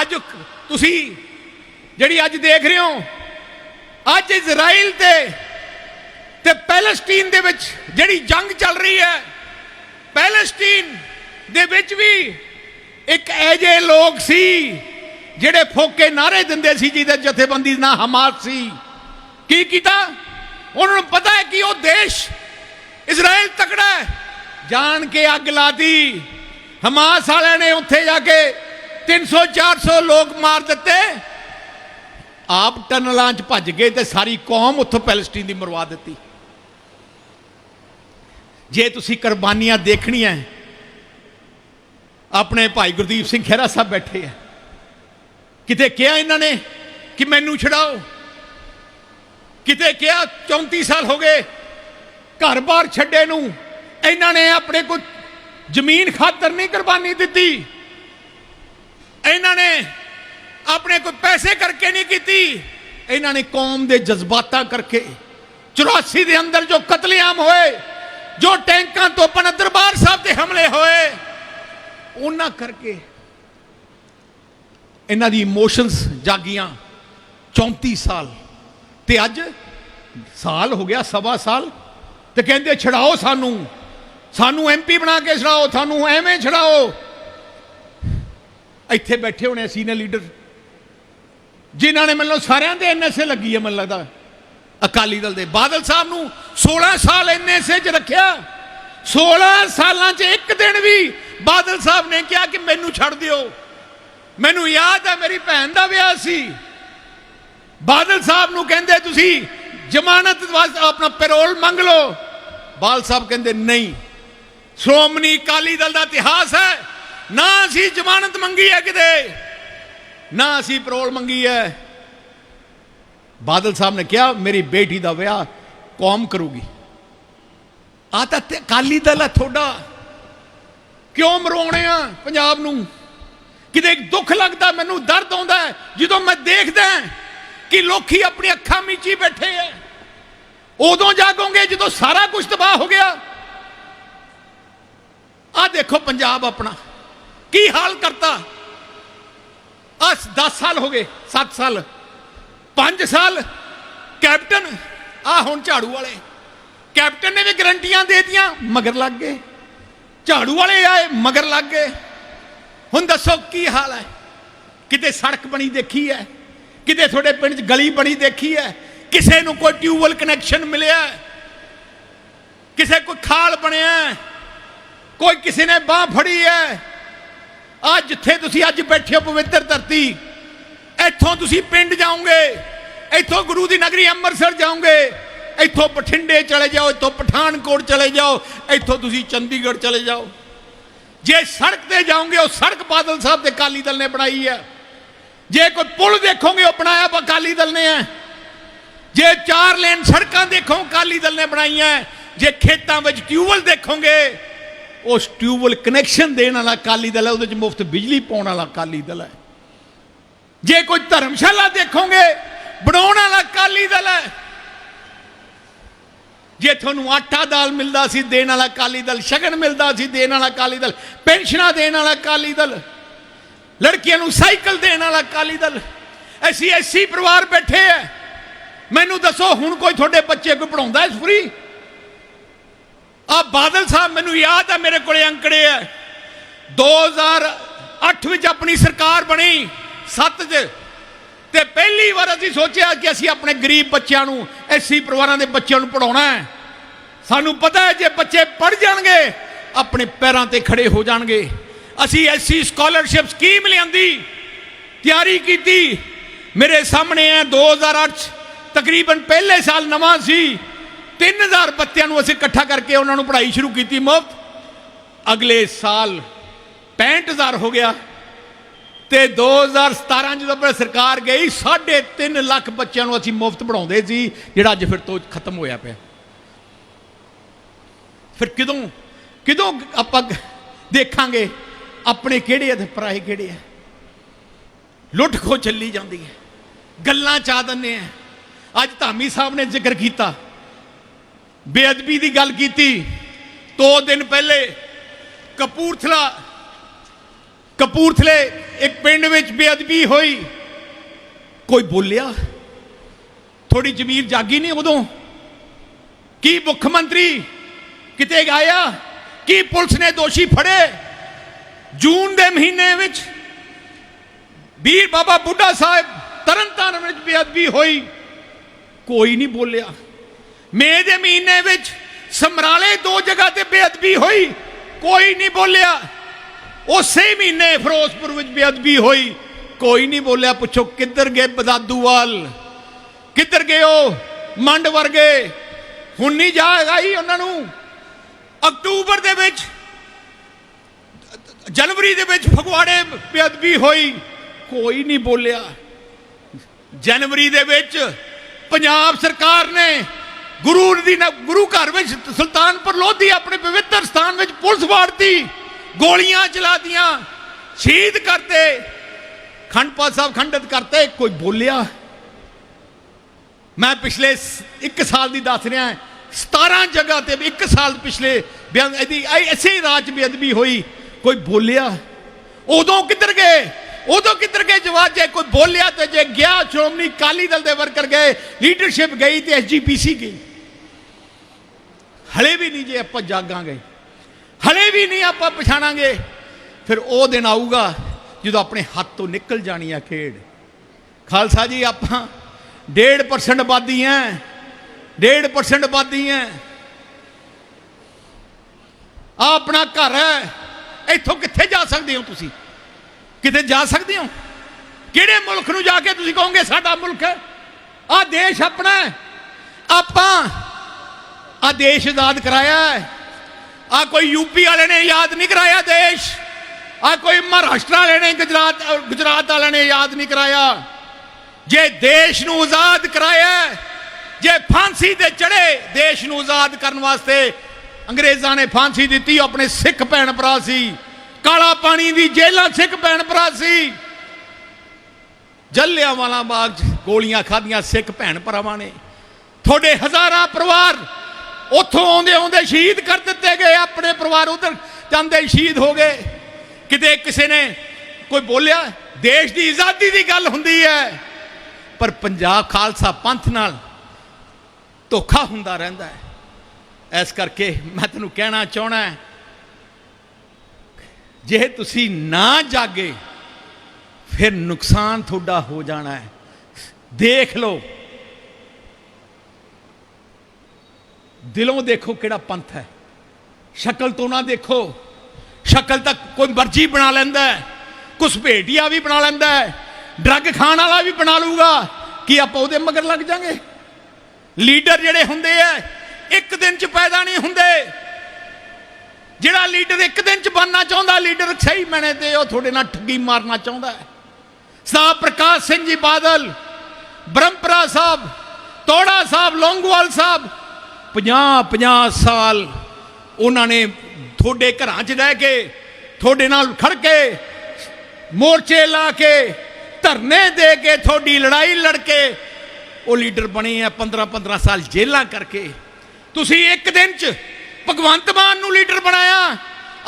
ਅੱਜ ਤੁਸੀਂ ਜਿਹੜੀ ਅੱਜ ਦੇਖ ਰਹੇ ਹੋ, ਅੱਜ ਇਜ਼ਰਾਈਲ ਤੇ ਤੇ ਪੈਲਸਟੀਨ ਦੇ ਵਿੱਚ ਜਿਹੜੀ ਜੰਗ ਚੱਲ ਰਹੀ ਹੈ, ਪੈਲਸਟੀਨ ਦੇ ਵਿੱਚ ਵੀ ਇੱਕ ਐਜੇ ਲੋਕ ਸੀ ਜਿਹੜੇ ਫੋਕੇ ਨਾਰੇ ਦਿੰਦੇ ਸੀ ਜਿਹਦੇ ਜਥੇਬੰਦੀ ਨਾ ਹਮਾਸ ਸੀ। ਕੀ ਕੀਤਾ? ਉਹਨਾਂ ਨੂੰ ਪਤਾ ਹੈ ਕਿ ਉਹ ਦੇਸ਼ ਇਜ਼ਰਾਈਲ ਤਕੜਾ ਹੈ। ਜਾਣ ਕੇ ਅੱਗ ਲਾਤੀ। ਹਮਾਸ ਵਾਲਿਆਂ ਨੇ ਉੱਥੇ ਜਾ ਕੇ 300 400 ਲੋਕ ਮਾਰ ਦਿੱਤੇ। ਆਪ ਟਨਲਾਂ 'ਚ ਭੱਜ ਗਏ ਤੇ ਸਾਰੀ ਕੌਮ ਉੱਥੋਂ ਪੈਲਸਟੀਨ ਦੀ ਮਰਵਾ ਦਿੱਤੀ। ਜੇ ਤੁਸੀਂ ਕੁਰਬਾਨੀਆਂ ਦੇਖਣੀਆਂ ਆਪਣੇ ਭਾਈ ਗੁਰਦੀਪ ਸਿੰਘ ਖਹਿਰਾ ਸਾਹਿਬ ਬੈਠੇ ਆ ਕਿਤੇ ਕਿਹਾ ਇਹਨਾਂ ਨੇ ਕਿ ਮੈਨੂੰ ਛਡਾਓ? ਕਿਤੇ ਕਿਹਾ 34 ਸਾਲ ਹੋ ਗਏ ਘਰ-ਬਾਰ ਛੱਡੇ ਨੂੰ, ਇਹਨਾਂ ਨੇ ਆਪਣੇ ਕੋਈ ਜ਼ਮੀਨ ਖਾਤਰ ਨਹੀਂ ਕੁਰਬਾਨੀ ਦਿੱਤੀ। ਇਹਨਾਂ ਨੇ ਆਪਣੇ ਕੋਈ ਪੈਸੇ ਕਰਕੇ ਨਹੀਂ ਕੀਤੀ। ਇਹਨਾਂ ਨੇ ਕੌਮ ਦੇ ਜਜ਼ਬਾਤਾਂ ਕਰਕੇ 84 ਦੇ ਅੰਦਰ ਜੋ ਕਤਲੇਆਮ ਹੋਏ, ਜੋ ਟੈਂਕਾਂ ਤੋਂ ਤੋਪਾਂ ਦਰਬਾਰ ਸਾਹਿਬ ਤੇ ਹਮਲੇ ਹੋਏ, ਉਹਨਾਂ ਕਰਕੇ ਇਹਨਾਂ ਦੀ ਇਮੋਸ਼ਨਸ ਜਾਗੀਆਂ 34 ਸਾਲ। ਤੇ ਅੱਜ ਸਾਲ ਹੋ ਗਿਆ, ਸਵਾ ਸਾਲ, ਤੇ ਕਹਿੰਦੇ ਛਡਾਓ ਸਾਨੂੰ। ਸਾਨੂੰ ਐਮਪੀ ਬਣਾ ਕੇ ਛਡਾਓ ਤੁਹਾਨੂੰ ਐਵੇਂ ਛਡਾਓ। ਇੱਥੇ ਬੈਠੇ ਹੋਣੇ ਸੀਨੀਅਰ ਲੀਡਰ ਜਿਨ੍ਹਾਂ ਨੇ ਮੈਨੂੰ ਸਾਰਿਆਂ ਦੇ ਐਨਐਸਏ ਲੱਗੀ ਹੈ ਮੈਨੂੰ ਲੱਗਦਾ। ਅਕਾਲੀ ਦਲ ਦੇ। ਬਾਦਲ ਸਾਹਿਬ ਨੂੰ 16 ਸਾਲ ਐਨਐਸਏ 'ਚ ਰੱਖਿਆ। 16 ਸਾਲਾਂ 'ਚ ਇੱਕ ਦਿਨ ਵੀ ਬਾਦਲ ਸਾਹਿਬ ਨੇ ਕਿਹਾ ਕਿ ਮੈਨੂੰ ਛੱਡ ਦਿਓ। ਮੈਨੂੰ ਯਾਦ ਹੈ ਮੇਰੀ ਭੈਣ ਦਾ ਵਿਆਹ ਸੀ। ਬਾਦਲ ਸਾਹਿਬ ਨੂੰ ਕਹਿੰਦੇ, ਤੁਸੀਂ ਜ਼ਮਾਨਤ ਵਾਸਤੇ ਆਪਣਾ ਪੈਰੋਲ ਮੰਗ ਲਓ। ਬਾਲ ਸਾਹਿਬ ਕਹਿੰਦੇ, ਨਹੀਂ। ਸ਼੍ਰੋਮਣੀ ਅਕਾਲੀ ਦਲ ਦਾ ਇਤਿਹਾਸ ਹੈ। ਨਾ ਅਸੀਂ ਜ਼ਮਾਨਤ ਮੰਗੀ ਹੈ ਕਿਤੇ। ਨਾ ਅਸੀਂ ਪਰੋਲ ਮੰਗੀ ਹੈ ਬਾਦਲ ਸਾਹਿਬ ਨੇ ਕਿਹਾ, ਮੇਰੀ ਬੇਟੀ ਦਾ ਵਿਆਹ ਕੌਮ ਕਰੂਗੀ। ਆ ਤਾਂ ਤੇ ਅਕਾਲੀ ਦਲ ਹੈ ਤੁਹਾਡਾ। ਕਿਉਂ ਮਰਵਾਉਣੇ ਆ ਪੰਜਾਬ ਨੂੰ? ਕਿਤੇ ਦੁੱਖ ਲੱਗਦਾ, ਮੈਨੂੰ ਦਰਦ ਆਉਂਦਾ ਜਦੋਂ ਮੈਂ ਦੇਖਦਾ ਕਿ ਲੋਕੀ ਆਪਣੀ ਅੱਖਾਂ ਮੀਚੀ ਬੈਠੇ ਐ ਉਦੋਂ ਜਾਗੋਗੇ, ਜਦੋਂ ਸਾਰਾ ਕੁਝ ਤਬਾਹ ਹੋ ਗਿਆ। ਆ ਦੇਖੋ ਪੰਜਾਬ ਆਪਣਾ, ਕੀ ਹਾਲ ਕਰਤਾ। ਆ 10 ਸਾਲ ਹੋ ਗਏ 7 ਸਾਲ 5 ਸਾਲ। ਕੈਪਟਨ ਆ ਹੁਣ ਝਾੜੂ ਵਾਲੇ। ਕੈਪਟਨ ਨੇ ਵੀ ਗਰੰਟੀਆਂ ਦੇ ਦਿੱਤੀਆਂ, ਮਗਰ ਲੱਗ ਗਏ। ਝਾੜੂ ਵਾਲੇ ਆਏ, ਮਗਰ ਲੱਗ ਗਏ। ਹੁਣ ਦੱਸੋ ਕੀ ਹਾਲ ਹੈ? ਕਿਤੇ ਸੜਕ ਬਣੀ ਦੇਖੀ ਹੈ? ਕਿਤੇ ਤੁਹਾਡੇ ਪਿੰਡ 'ਚ ਗਲੀ ਬਣੀ ਦੇਖੀ ਹੈ? ਕਿਸੇ ਨੂੰ ਕੋਈ ਟਿਊਬਵੈਲ ਕਨੈਕਸ਼ਨ ਮਿਲਿਆ ਕਿਸੇ ਕੋਈ ਖਾਲ ਬਣਿਆ ਕੋਈ ਕਿਸੇ ਨੇ ਬਾਹ ਫੜੀ ਹੈ? ਆ ਜਿੱਥੇ ਤੁਸੀਂ ਅੱਜ ਬੈਠੇ ਹੋ ਪਵਿੱਤਰ ਧਰਤੀ, ਇੱਥੋਂ ਤੁਸੀਂ ਪਿੰਡ ਜਾਓਗੇ, ਇੱਥੋਂ ਗੁਰੂ ਦੀ ਨਗਰੀ ਅੰਮ੍ਰਿਤਸਰ ਜਾਓਗੇ, ਇੱਥੋਂ ਬਠਿੰਡੇ ਚਲੇ ਜਾਓ, ਇੱਥੋਂ ਪਠਾਨਕੋਟ ਚਲੇ ਜਾਓ, ਇੱਥੋਂ ਤੁਸੀਂ ਚੰਡੀਗੜ੍ਹ ਚਲੇ ਜਾਓ। ਜੇ ਸੜਕ ਤੇ ਜਾਓਗੇ, ਉਹ ਸੜਕ ਬਾਦਲ ਸਾਹਿਬ ਤੇ ਅਕਾਲੀ ਦਲ ਨੇ ਬਣਾਈ ਹੈ। ਜੇ ਕੋਈ ਪੁਲ ਦੇਖੋਗੇ, ਉਹ ਬਣਾਇਆ ਵਾ ਅਕਾਲੀ ਦਲ ਨੇ ਹੈ। ਜੇ ਚਾਰ ਲੇਨ ਸੜਕਾਂ ਦੇਖੋ, ਅਕਾਲੀ ਦਲ ਨੇ ਬਣਾਈਆਂ ਜੇ ਖੇਤਾਂ ਵਿੱਚ ਟਿਊਬਵੈਲ ਦੇਖੋਗੇ ਉਸ ਟਿਊਬਵੈਲ ਕਨੈਕਸ਼ਨ ਦੇਣ ਵਾਲਾ ਅਕਾਲੀ ਦਲ ਹੈ, ਉਹਦੇ ਵਿੱਚ ਮੁਫਤ ਬਿਜਲੀ ਪਾਉਣ ਵਾਲਾ ਅਕਾਲੀ ਦਲ ਹੈ। ਜੇ ਕੋਈ ਧਰਮਸ਼ਾਲਾ ਦੇਖੋਗੇ, ਬਣਾਉਣ ਵਾਲਾ ਅਕਾਲੀ ਦਲ ਹੈ। ਜੇ ਤੁਹਾਨੂੰ ਆਟਾ ਦਾਲ ਮਿਲਦਾ ਸੀ, ਦੇਣ ਵਾਲਾ ਅਕਾਲੀ ਦਲ, ਸ਼ਗਨ ਮਿਲਦਾ ਸੀ, ਦੇਣ ਵਾਲਾ ਅਕਾਲੀ ਦਲ, ਪੈਨਸ਼ਨਾਂ ਦੇਣ ਵਾਲਾ ਅਕਾਲੀ ਦਲ, ਲੜਕੀਆਂ ਨੂੰ ਸਾਈਕਲ ਦੇਣ ਵਾਲਾ ਅਕਾਲੀ ਦਲ ਐਸੀ ਐਸੀ ਪਰਿਵਾਰ ਬੈਠੇ ਐ ਮੈਨੂੰ ਦੱਸੋ, ਹੁਣ ਕੋਈ ਤੁਹਾਡੇ ਬੱਚੇ ਕੋਈ ਪੜਾਉਂਦਾ ਹੈ ਫਰੀ? ਆ ਬਾਦਲ ਸਾਹਿਬ ਮੈਨੂੰ ਯਾਦ ਹੈ ਮੇਰੇ ਕੋਲੇ ਅੰਕੜੇ ਐ 2008 ਵਿੱਚ ਆਪਣੀ ਸਰਕਾਰ ਬਣੀ 7 ਚ। ਤੇ ਪਹਿਲੀ ਵਾਰ ਅਸੀਂ ਸੋਚਿਆ ਕਿ ਅਸੀਂ ਆਪਣੇ ਗਰੀਬ ਬੱਚਿਆਂ ਨੂੰ, ਐਸੀ ਪਰਿਵਾਰਾਂ ਦੇ ਬੱਚਿਆਂ ਨੂੰ ਪੜਾਉਣਾ ਹੈ। ਸਾਨੂੰ ਪਤਾ ਹੈ ਜੇ ਬੱਚੇ ਪੜ ਜਾਣਗੇ, ਆਪਣੇ ਪੈਰਾਂ ਤੇ ਖੜੇ ਹੋ ਜਾਣਗੇ। ਅਸੀਂ ਐਸੀ ਸਕਾਲਰਸ਼ਿਪ ਸਕੀਮ ਲਿਆਂਦੀ, ਤਿਆਰੀ ਕੀਤੀ। ਮੇਰੇ ਸਾਹਮਣੇ ਹੈ 2008 ਚ ਤਕਰੀਬਨ ਪਹਿਲੇ ਸਾਲ ਨਵਾਂ ਸੀ। 3000 ਬੱਚਿਆਂ ਨੂੰ ਅਸੀਂ ਇਕੱਠਾ ਕਰਕੇ ਉਹਨਾਂ ਨੂੰ ਪੜ੍ਹਾਈ ਸ਼ੁਰੂ ਕੀਤੀ ਮੁਫਤ। ਅਗਲੇ ਸਾਲ 65000 ਹੋ ਗਿਆ ਤੇ 2017 ਜਦੋਂ ਆਪਣੀ ਸਰਕਾਰ ਗਈ 3.5 ਲੱਖ ਬੱਚਿਆਂ ਨੂੰ ਅਸੀਂ ਮੁਫਤ ਪੜਾਉਂਦੇ ਸੀ, ਜਿਹੜਾ ਅੱਜ ਫਿਰ ਤੋਂ ਖਤਮ ਹੋਇਆ ਪਿਆ। ਫਿਰ ਕਿਦੋਂ ਕਿਦੋਂ ਆਪਾਂ ਦੇਖਾਂਗੇ ਆਪਣੇ ਕਿਹੜੇ ਆ ਤੇ ਪਰਾਏ ਕਿਹੜੇ ਆ? ਲੁੱਟ ਖੋ ਚੱਲੀ ਜਾਂਦੀ ਹੈ। ਗੱਲਾਂ ਚਾ ਦਿੰਦੇ ਆ। ਅੱਜ ਧਾਮੀ ਸਾਹਿਬ ਨੇ ਜ਼ਿਕਰ ਕੀਤਾ। ਬੇਅਦਬੀ ਦੀ ਗੱਲ ਕੀਤੀ। ਦੋ ਦਿਨ ਪਹਿਲੇ ਕਪੂਰਥਲਾ, ਕਪੂਰਥਲੇ ਇੱਕ ਪਿੰਡ ਵਿੱਚ ਬੇਅਦਬੀ ਹੋਈ। ਕੋਈ ਬੋਲਿਆ? ਥੋੜੀ ਜ਼ਮੀਰ ਜਾਗੀ ਨਹੀਂ ਉਦੋਂ? ਕੀ ਮੁੱਖ ਮੰਤਰੀ ਕਿਤੇ ਗਾਇਆ ਕੀ ਪੁਲਿਸ ਨੇ ਦੋਸ਼ੀ ਫੜੇ? ਜੂਨ ਦੇ ਮਹੀਨੇ ਵਿੱਚ ਵੀਰ ਬਾਬਾ ਬੁੱਢਾ ਸਾਹਿਬ ਤਰਨਤਾਰਨ ਵਿੱਚ ਬੇਅਦਬੀ ਹੋਈ। ਕੋਈ ਨਹੀਂ ਬੋਲਿਆ। ਮੇ ਦੇ ਮਹੀਨੇ ਵਿੱਚ ਸਮਰਾਲੇ ਦੋ ਜਗ੍ਹਾ ਤੇ ਬੇਅਦਬੀ ਹੋਈ, ਕੋਈ ਨਹੀਂ ਬੋਲਿਆ। ਉਸੇ ਮਹੀਨੇ ਫਿਰੋਜ਼ਪੁਰ ਵਿੱਚ ਬੇਅਦਬੀ ਹੋਈ, ਕੋਈ ਨਹੀਂ ਬੋਲਿਆ, ਪੁੱਛੋ ਕਿੱਧਰ ਗਏ ਬਦਾਦੂਵਾਲ? ਕਿੱਧਰ ਗਏ ਉਹ ਮੰਡ ਵਰਗੇ? ਹੁਣ ਨਹੀਂ ਜਾਏਗਾ ਹੀ ਉਹਨਾਂ ਨੂੰ। ਅਕਤੂਬਰ ਦੇ ਵਿੱਚ, ਜਨਵਰੀ ਦੇ ਵਿੱਚ ਫਗਵਾੜੇ ਬੇਅਦਬੀ ਹੋਈ, ਕੋਈ ਨਹੀਂ ਬੋਲਿਆ। ਜਨਵਰੀ ਦੇ ਵਿੱਚ ਪੰਜਾਬ ਸਰਕਾਰ ਨੇ ਗੁਰੂ ਦੀ ਨ- ਗੁਰੂ ਘਰ ਵਿੱਚ ਸੁਲਤਾਨਪੁਰ ਲੋਧੀ ਆਪਣੇ ਪਵਿੱਤਰ ਸਥਾਨ ਵਿੱਚ ਪੁਲਿਸ ਵਾੜਤੀ, ਗੋਲੀਆਂ ਚਲਾਤੀਆਂ, ਸ਼ਹੀਦ ਕਰਤੇ। ਖੰਡਪਾਲ ਸਾਹਿਬ ਖੰਡਿਤ ਕਰਤੇ, ਕੋਈ ਬੋਲਿਆ? ਮੈਂ ਪਿਛਲੇ 1 ਸਾਲ ਦੀ ਦੱਸ ਰਿਹਾ 17 ਜਗ੍ਹਾ ਤੇ 1 ਸਾਲ ਪਿਛਲੇ ਬਿਆਨ ਇਹਦੀ ਐ- ਐਸੇ ਰਾਜ ਬੇਅਦਬੀ ਹੋਈ, ਕੋਈ ਬੋਲਿਆ? ਉਦੋਂ ਕਿੱਧਰ ਗਏ? ਉਦੋਂ ਕਿੱਧਰ ਗਏ ਜਵਾਬ? ਜੇ ਕੋਈ ਬੋਲਿਆ ਤੇ ਜੇ ਗਿਆ ਸ਼੍ਰੋਮਣੀ ਅਕਾਲੀ ਦਲ ਦੇ ਵਰਕਰ ਗਏ, ਲੀਡਰਸ਼ਿਪ ਗਈ ਤੇ ਐਸਜੀਪੀਸੀ ਗਈ। ਹਲੇ ਵੀ ਨਹੀਂ ਜੇ ਆਪਾਂ ਜਾਗਾਂਗੇ, ਹਲੇ ਵੀ ਨਹੀਂ ਆਪਾਂ ਪਛਾਣਾਂਗੇ, ਫਿਰ ਉਹ ਦਿਨ ਆਊਗਾ ਜਦੋਂ ਆਪਣੇ ਹੱਥ ਤੋਂ ਨਿਕਲ ਜਾਣੀ ਆ ਖੇਡ। ਖਾਲਸਾ ਜੀ, ਆਪਾਂ 1.5% ਆਬਾਦੀ ਹੈ 1.5% ਆਬਾਦੀ ਹੈ ਆ ਆਪਣਾ ਘਰ ਹੈ ਇੱਥੋਂ ਕਿੱਥੇ ਜਾ ਸਕਦੇ ਹੋ ਤੁਸੀਂ? ਕਿਤੇ ਜਾ ਸਕਦੇ ਹੋ? ਕਿਹੜੇ ਮੁਲਕ ਨੂੰ ਜਾ ਕੇ ਤੁਸੀਂ ਕਹੋਗੇ ਸਾਡਾ ਮੁਲਕ? ਹੈ ਆ ਦੇਸ਼ ਆਪਣਾ ਆਪਾਂ ਆ ਦੇਸ਼ ਆਜ਼ਾਦ ਕਰਾਇਆ ਹੈ। ਆ ਕੋਈ ਯੂਪੀ ਵਾਲੇ ਨੇ ਯਾਦ ਨਹੀਂ ਕਰਾਇਆ ਦੇਸ਼। ਆ ਕੋਈ ਮਹਾਰਾਸ਼ਟਰ ਵਾਲੇ ਨੇ ਗੁਜਰਾਤ ਗੁਜਰਾਤ ਵਾਲੇ ਨੇ ਯਾਦ ਨਹੀਂ ਕਰਾਇਆ। ਜੇ ਦੇਸ਼ ਨੂੰ ਆਜ਼ਾਦ ਕਰਾਇਆ ਜੇ ਫਾਂਸੀ ਤੇ ਚੜੇ ਦੇਸ਼ ਨੂੰ ਆਜ਼ਾਦ ਕਰਨ ਵਾਸਤੇ ਅੰਗਰੇਜ਼ਾਂ ਨੇ ਫਾਂਸੀ ਦਿੱਤੀ, ਉਹ ਆਪਣੇ ਸਿੱਖ ਭੈਣ ਭਰਾ ਸੀ। ਕਾਲਾ ਪਾਣੀ ਦੀ ਜੇਲਾਂ ਸਿੱਖ ਭੈਣ ਭਰਾ ਸੀ। ਜੱਲਿਆਂਵਾਲਾ ਬਾਗ 'ਚ ਗੋਲੀਆਂ ਖਾਧੀਆਂ ਸਿੱਖ ਭੈਣ ਭਰਾਵਾਂ ਨੇ। ਤੁਹਾਡੇ ਹਜ਼ਾਰਾਂ ਪਰਿਵਾਰ ਉੱਥੋਂ ਆਉਂਦੇ ਆਉਂਦੇ ਸ਼ਹੀਦ ਕਰ ਦਿੱਤੇ ਗਏ, ਆਪਣੇ ਪਰਿਵਾਰ ਉਧਰ ਜਾਂਦੇ ਸ਼ਹੀਦ ਹੋ ਗਏ। ਕਿਤੇ ਕਿਸੇ ਨੇ ਕੋਈ ਬੋਲਿਆ, ਦੇਸ਼ ਦੀ ਆਜ਼ਾਦੀ ਦੀ ਗੱਲ ਹੁੰਦੀ ਹੈ, ਪਰ ਪੰਜਾਬ ਖਾਲਸਾ ਪੰਥ ਨਾਲ ਧੋਖਾ ਹੁੰਦਾ ਰਹਿੰਦਾ ਹੈ। ਇਸ ਕਰਕੇ ਮੈਂ ਤੈਨੂੰ ਕਹਿਣਾ ਚਾਹਣਾ ਜੇ ਤੁਸੀਂ ਨਾ ਜਾਗੇ, ਫਿਰ ਨੁਕਸਾਨ ਤੁਹਾਡਾ ਹੋ ਜਾਣਾ ਹੈ। ਦੇਖ ਲਓ ਦਿਲੋਂ ਦੇਖੋ ਕਿਹੜਾ ਪੰਥ ਹੈ। ਸ਼ਕਲ ਤੋਂ ਨਾ ਦੇਖੋ। ਸ਼ਕਲ ਤਾਂ ਕੋਈ ਮਰਜ਼ੀ ਬਣਾ ਲੈਂਦਾ ਹੈ। ਕੁਛ ਭੇਟੀਆ ਵੀ ਬਣਾ ਲੈਂਦਾ ਹੈ। ਡਰੱਗ ਖਾਣ ਵਾਲਾ ਵੀ ਬਣਾ ਲੂਗਾ ਕੀ ਆਪਾਂ ਉਹਦੇ ਮਗਰ ਲੱਗ ਜਾਾਂਗੇ? ਲੀਡਰ ਜਿਹੜੇ ਹੁੰਦੇ ਆ, ਇੱਕ ਦਿਨ ਚ ਪੈਦਾ ਨਹੀਂ ਹੁੰਦੇ। ਜਿਹੜਾ ਲੀਡਰ ਇੱਕ ਦਿਨ ਚ ਬਣਨਾ ਚਾਹੁੰਦਾ, ਲੀਡਰ ਸਹੀ ਮੈਨੇ ਤੇ ਉਹ ਤੁਹਾਡੇ ਨਾਲ ਠੱਗੀ ਮਾਰਨਾ ਚਾਹੁੰਦਾ ਹੈ। ਪ੍ਰਕਾਸ਼ ਸਿੰਘ ਜੀ ਬਾਦਲ, ਬ੍ਰਹਮਪੁਰਾ ਸਾਹਿਬ, ਤੋੜਾ ਸਾਹਿਬ, ਲੌਂਗੋਵਾਲ ਸਾਹਿਬ 50 50 ਸਾਲ ਉਹਨਾਂ ਨੇ ਤੁਹਾਡੇ ਘਰਾਂ 'ਚ ਰਹਿ ਕੇ, ਤੁਹਾਡੇ ਨਾਲ ਖੜ ਕੇ, ਮੋਰਚੇ ਲਾ ਕੇ, ਧਰਨੇ ਦੇ ਕੇ, ਤੁਹਾਡੀ ਲੜਾਈ ਲੜ ਕੇ ਉਹ ਲੀਡਰ ਬਣੇ ਆ 15 15 ਸਾਲ ਜੇਲਾਂ ਕਰਕੇ। ਤੁਸੀਂ ਇੱਕ ਦਿਨ 'ਚ ਭਗਵੰਤ ਮਾਨ ਨੂੰ ਲੀਡਰ ਬਣਾਇਆ।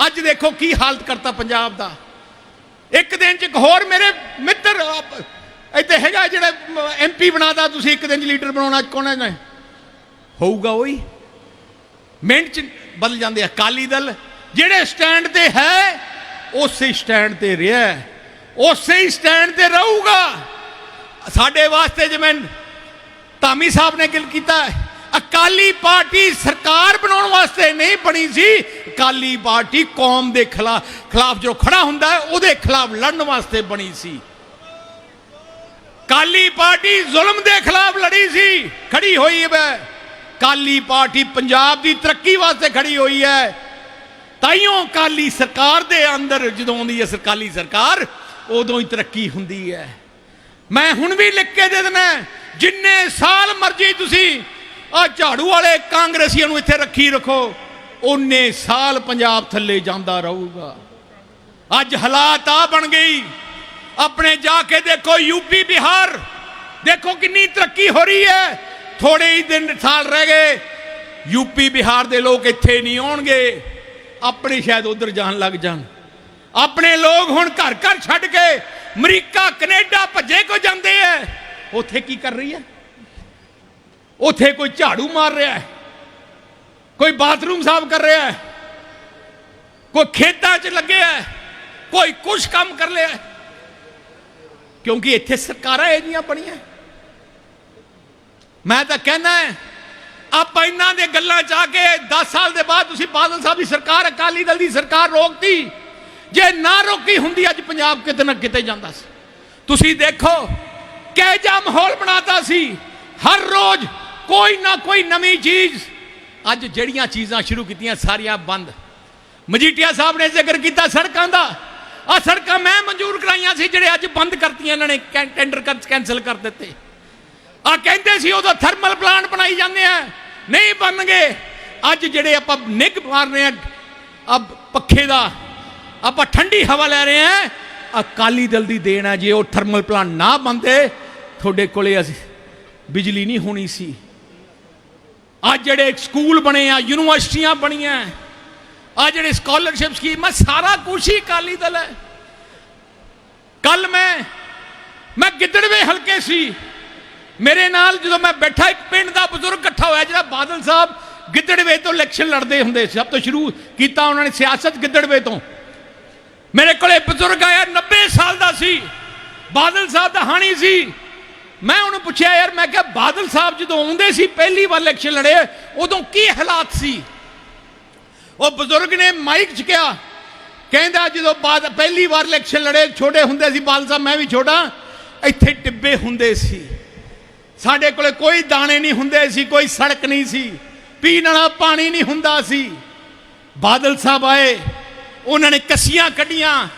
ਅੱਜ ਦੇਖੋ ਕੀ ਹਾਲਤ ਕਰਤਾ ਪੰਜਾਬ ਦਾ। ਇੱਕ ਦਿਨ 'ਚ ਇੱਕ ਹੋਰ ਮੇਰੇ ਮਿੱਤਰ ਇੱਥੇ ਹੈਗਾ ਜਿਹੜਾ ਐਮਪੀ ਬਣਾਦਾ ਤੁਸੀਂ ਇੱਕ ਦਿਨ 'ਚ ਲੀਡਰ ਬਣਾਉਣਾ, ਕੌਣ ਹੈ? ਹੋਊਗਾ ਉਹੀ ਮਿੰਟ 'ਚ ਬਦਲ ਜਾਂਦੇ ਆ ਅਕਾਲੀ ਦਲ। ਜਿਹੜੇ ਸਟੈਂਡ ਤੇ ਹੈ, ਉਸੇ ਸਟੈਂਡ ਤੇ ਰਿਹਾ ਉਸੇ ਹੀ ਸਟੈਂਡ ਤੇ ਰਹੂਗਾ। ਸਾਡੇ ਵਾਸਤੇ ਜਿਵੇਂ ਧਾਮੀ ਸਾਹਿਬ ਨੇ ਗੱਲ ਕੀਤਾ ਅਕਾਲੀ ਪਾਰਟੀ ਸਰਕਾਰ ਬਣਾਉਣ ਵਾਸਤੇ ਨਹੀਂ ਬਣੀ ਸੀ। ਅਕਾਲੀ ਪਾਰਟੀ ਕੌਮ ਦੇ ਖਿਲਾਫ ਖਿਲਾਫ ਜੋ ਖੜਾ ਹੁੰਦਾ ਹੈ, ਉਹਦੇ ਖਿਲਾਫ ਲੜਨ ਵਾਸਤੇ ਬਣੀ ਸੀ। ਅਕਾਲੀ ਪਾਰਟੀ ਜ਼ੁਲਮ ਦੇ ਖਿਲਾਫ ਲੜੀ ਸੀ, ਖੜੀ ਹੋਈ ਹੈ। ਕਾਲੀ ਪਾਰਟੀ ਪੰਜਾਬ ਦੀ ਤਰੱਕੀ ਵਾਸਤੇ ਖੜੀ ਹੋਈ ਹੈ। ਤਾਈਓ ਕਾਲੀ ਸਰਕਾਰ ਦੇ ਅੰਦਰ ਜਦੋਂ ਆਉਂਦੀ ਹੈ ਸਰਕਾਲੀ ਸਰਕਾਰ, ਉਦੋਂ ਹੀ ਤਰੱਕੀ ਹੁੰਦੀ ਹੈ। ਮੈਂ ਹੁਣ ਵੀ ਲਿਖ ਕੇ ਦੇ ਦੇਣਾ ਜਿੰਨੇ ਸਾਲ ਮਰਜ਼ੀ ਤੁਸੀਂ ਆ ਝਾੜੂ ਵਾਲੇ ਕਾਂਗਰਸੀਆਂ ਨੂੰ ਇੱਥੇ ਰੱਖੀ ਰੱਖੋ ਓਨੇ ਸਾਲ ਪੰਜਾਬ ਥੱਲੇ ਜਾਂਦਾ ਰਹੂਗਾ। ਅੱਜ ਹਾਲਾਤ ਆ ਬਣ ਗਈ, ਆਪਣੇ ਜਾ ਕੇ ਦੇਖੋ ਯੂਪੀ ਬਿਹਾਰ, ਦੇਖੋ ਕਿੰਨੀ ਤਰੱਕੀ ਹੋ ਰਹੀ ਹੈ। ਥੋੜੇ ਹੀ ਦਿਨ, ਸਾਲ ਰਹਿ ਗਏ। ਯੂਪੀ ਬਿਹਾਰ ਦੇ ਲੋਕ ਇੱਥੇ ਨਹੀਂ ਆਉਣਗੇ। ਆਪਣੇ ਸ਼ਾਇਦ ਉਧਰ ਜਾਣ ਲੱਗ ਜਾਣ। ਆਪਣੇ ਲੋਕ ਹੁਣ ਘਰ ਘਰ ਛੱਡ ਕੇ ਅਮਰੀਕਾ, ਕੈਨੇਡਾ ਭੱਜੇ ਕੋ ਜਾਂਦੇ ਐ। ਉੱਥੇ ਕੀ ਕਰ ਰਹੀ ਹੈ ਉੱਥੇ ਕੋਈ ਝਾੜੂ ਮਾਰ ਰਿਹਾ ਹੈ ਕੋਈ ਬਾਥਰੂਮ ਸਾਫ਼ ਕਰ ਰਿਹਾ ਹੈ ਕੋਈ ਖੇਤਾਂ 'ਚ ਲੱਗਿਆ ਹੈ ਕੋਈ ਕੁਝ ਕੰਮ ਕਰ ਲਿਆ ਕਿਉਂਕਿ ਇੱਥੇ ਸਰਕਾਰਾਂ ਇਹ ਜੀਆਂ ਬਣੀਆਂ। ਮੈਂ ਤਾਂ ਕਹਿੰਦਾ ਆਪਾਂ ਇਹਨਾਂ ਦੇ ਗੱਲਾਂ ਚ ਆ ਕੇ 10 ਸਾਲ ਦੇ ਬਾਅਦ ਤੁਸੀਂ ਬਾਦਲ ਸਾਹਿਬ ਦੀ ਸਰਕਾਰ, ਅਕਾਲੀ ਦਲ ਦੀ ਸਰਕਾਰ ਰੋਕਤੀ। ਜੇ ਨਾ ਰੋਕੀ ਹੁੰਦੀ, ਅੱਜ ਪੰਜਾਬ ਕਿਤੇ ਨਾ ਕਿਤੇ ਜਾਂਦਾ ਸੀ। ਤੁਸੀਂ ਦੇਖੋ, ਕਿਹ ਜਿਹਾ ਮਾਹੌਲ ਬਣਾਤਾ ਸੀ। ਹਰ ਰੋਜ਼ ਕੋਈ ਨਾ ਕੋਈ ਨਵੀਂ ਚੀਜ਼। ਅੱਜ ਜਿਹੜੀਆਂ ਚੀਜ਼ਾਂ ਸ਼ੁਰੂ ਕੀਤੀਆਂ, ਸਾਰੀਆਂ ਬੰਦ। ਮਜੀਠੀਆ ਸਾਹਿਬ ਨੇ ਜ਼ਿਕਰ ਕੀਤਾ ਸੜਕਾਂ ਦਾ। ਆ ਸੜਕਾਂ ਮੈਂ ਮਨਜ਼ੂਰ ਕਰਾਈਆਂ ਸੀ, ਜਿਹੜੇ ਅੱਜ ਬੰਦ ਕਰਤੀਆਂ, ਇਹਨਾਂ ਨੇ ਕੈ- ਟੈਂਡਰ ਕੈਂਸਲ ਕਰ ਦਿੱਤੇ। ਆ ਕਹਿੰਦੇ ਸੀ ਉਦੋਂ ਥਰਮਲ ਪਲਾਂਟ ਬਣਾਈ ਜਾਂਦੇ ਆ। ਨਹੀਂ ਬਣ ਗਏ ਅੱਜ ਜਿਹੜੇ ਆਪਾਂ ਨਿੱਘ ਮਾਰਨੇ ਆ ਅਬ ਪੱਖੇ ਦਾ, ਆਪਾਂ ਠੰਡੀ ਹਵਾ ਲੈ ਰਹੇ ਆ। ਅਕਾਲੀ ਦਲ ਦੀ ਦੇਣ ਹੈ ਜੇ ਉਹ ਥਰਮਲ ਪਲਾਂਟ ਨਾ ਬੰਦੇ ਤੁਹਾਡੇ ਕੋਲੇ ਅਸੀਂ ਬਿਜਲੀ ਨਹੀਂ ਹੋਣੀ ਸੀ। ਅੱਜ ਜਿਹੜੇ ਸਕੂਲ ਬਣੇ ਆ, ਯੂਨੀਵਰਸਿਟੀਆਂ ਬਣੀਆਂ। ਆ ਜਿਹੜੇ ਸਕਾਲਰਸ਼ਿਪ ਸਕੀਮ ਆ, ਸਾਰਾ ਕੁਛ ਹੀ ਅਕਾਲੀ ਦਲ ਹੈ। ਕੱਲ ਮੈਂ ਮੈਂ ਗਿੱਦੜਵੇ ਹਲਕੇ ਸੀ। ਮੇਰੇ ਨਾਲ ਜਦੋਂ ਮੈਂ ਬੈਠਾ, ਇੱਕ ਪਿੰਡ ਦਾ ਬਜ਼ੁਰਗ ਇਕੱਠਾ ਹੋਇਆ ਜਿਹੜਾ ਬਾਦਲ ਸਾਹਿਬ ਗਿੱਦੜਵੇ ਤੋਂ ਇਲੈਕਸ਼ਨ ਲੜਦੇ ਹੁੰਦੇ ਸੀ। ਸਭ ਤੋਂ ਸ਼ੁਰੂ ਕੀਤਾ ਉਹਨਾਂ ਨੇ ਸਿਆਸਤ ਗਿੱਦੜਵੇ ਤੋਂ। ਮੇਰੇ ਕੋਲੇ ਬਜ਼ੁਰਗ ਆਇਆ 90 ਸਾਲ ਦਾ ਸੀ। ਬਾਦਲ ਸਾਹਿਬ ਦਾ ਹਾਣੀ ਸੀ। ਮੈਂ ਉਹਨੂੰ ਪੁੱਛਿਆ, ਯਾਰ, ਮੈਂ ਕਿਹਾ ਬਾਦਲ ਸਾਹਿਬ ਜਦੋਂ ਆਉਂਦੇ ਸੀ, ਪਹਿਲੀ ਵਾਰ ਇਲੈਕਸ਼ਨ ਲੜੇ, ਉਦੋਂ ਕੀ ਹਾਲਾਤ ਸੀ? ਉਹ ਬਜ਼ੁਰਗ ਨੇ ਮਾਈਕ ਚ ਕਿਹਾ, ਕਹਿੰਦਾ, ਜਦੋਂ ਬਾਦ, ਪਹਿਲੀ ਵਾਰ ਇਲੈਕਸ਼ਨ ਲੜੇ, ਛੋਟੇ ਹੁੰਦੇ ਸੀ, ਬਾਦਲ ਸਾਹਿਬ, ਮੈਂ ਵੀ ਛੋਟਾ, ਇੱਥੇ ਟਿੱਬੇ ਹੁੰਦੇ ਸੀ। ਸਾਡੇ ਕੋਲੇ ਕੋਈ ਦਾਣੇ ਨਹੀਂ ਹੁੰਦੇ ਸੀ, ਕੋਈ ਸੜਕ ਨਹੀਂ ਸੀ, ਪੀਣ ਵਾਲਾ ਪਾਣੀ ਨਹੀਂ ਹੁੰਦਾ ਸੀ। ਬਾਦਲ ਸਾਹਿਬ ਆਏ, ਉਹਨਾਂ ਨੇ ਕੱਸੀਆਂ ਕੱਢੀਆਂ,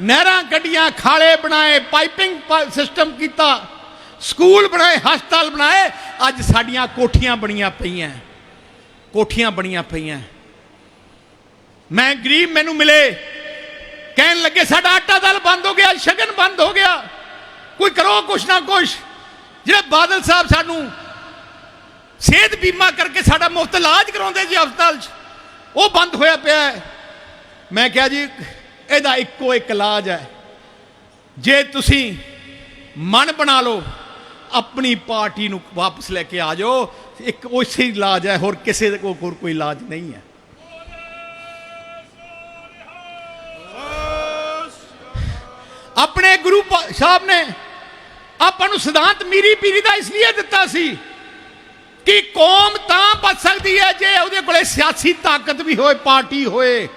ਨਹਿਰਾਂ ਕੱਢੀਆਂ, ਖਾਲੇ ਬਣਾਏ, ਪਾਈਪਿੰਗ ਸਿਸਟਮ ਕੀਤਾ, ਸਕੂਲ ਬਣਾਏ, ਹਸਪਤਾਲ ਬਣਾਏ, ਅੱਜ ਸਾਡੀਆਂ ਕੋਠੀਆਂ ਬਣੀਆਂ ਪਈਆਂ, ਕੋਠੀਆਂ ਬਣੀਆਂ ਪਈਆਂ। ਮੈਂ ਗਰੀਬ ਮੈਨੂੰ ਮਿਲੇ, ਕਹਿਣ ਲੱਗੇ, ਸਾਡਾ ਆਟਾ ਦਲ ਬੰਦ ਹੋ ਗਿਆ, ਸ਼ਗਨ ਬੰਦ ਹੋ ਗਿਆ, ਕੋਈ ਕਰੋ ਕੁਛ ਨਾ ਕੁਛ। ਜਿਹੜੇ ਬਾਦਲ ਸਾਹਿਬ ਸਾਨੂੰ ਸਿਹਤ ਬੀਮਾ ਕਰਕੇ ਸਾਡਾ ਮੁਫਤ ਇਲਾਜ ਕਰਾਉਂਦੇ ਸੀ ਹਸਪਤਾਲ 'ਚ, ਉਹ ਬੰਦ ਹੋਇਆ ਪਿਆ ਹੈ। ਮੈਂ ਕਿਹਾ ਜੀ, ਇਹਦਾ ਇੱਕੋ ਇੱਕ ਇਲਾਜ ਹੈ। ਜੇ ਤੁਸੀਂ ਮਨ ਬਣਾ ਲਓ, ਆਪਣੀ ਪਾਰਟੀ ਨੂੰ ਵਾਪਸ ਲੈ ਕੇ ਆ ਜਾਓ, ਇੱਕ ਉਸੇ ਇਲਾਜ ਹੈ, ਹੋਰ ਕਿਸੇ ਦੇ ਕੋਲ ਹੋਰ ਕੋਈ ਇਲਾਜ ਨਹੀਂ ਹੈ। ਆਪਣੇ ਗੁਰੂ ਸਾਹਿਬ ਨੇ ਆਪਾਂ ਨੂੰ ਸਿਧਾਂਤ ਮੀਰੀ ਪੀਰੀ ਦਾ ਇਸ ਲਈ ਦਿੱਤਾ ਸੀ ਕਿ ਕੌਮ ਤਾਂ ਬਚ ਸਕਦੀ ਹੈ ਜੇ ਉਹਦੇ ਕੋਲੇ ਸਿਆਸੀ ਤਾਕਤ ਵੀ ਹੋਏ, ਪਾਰਟੀ ਹੋਏ।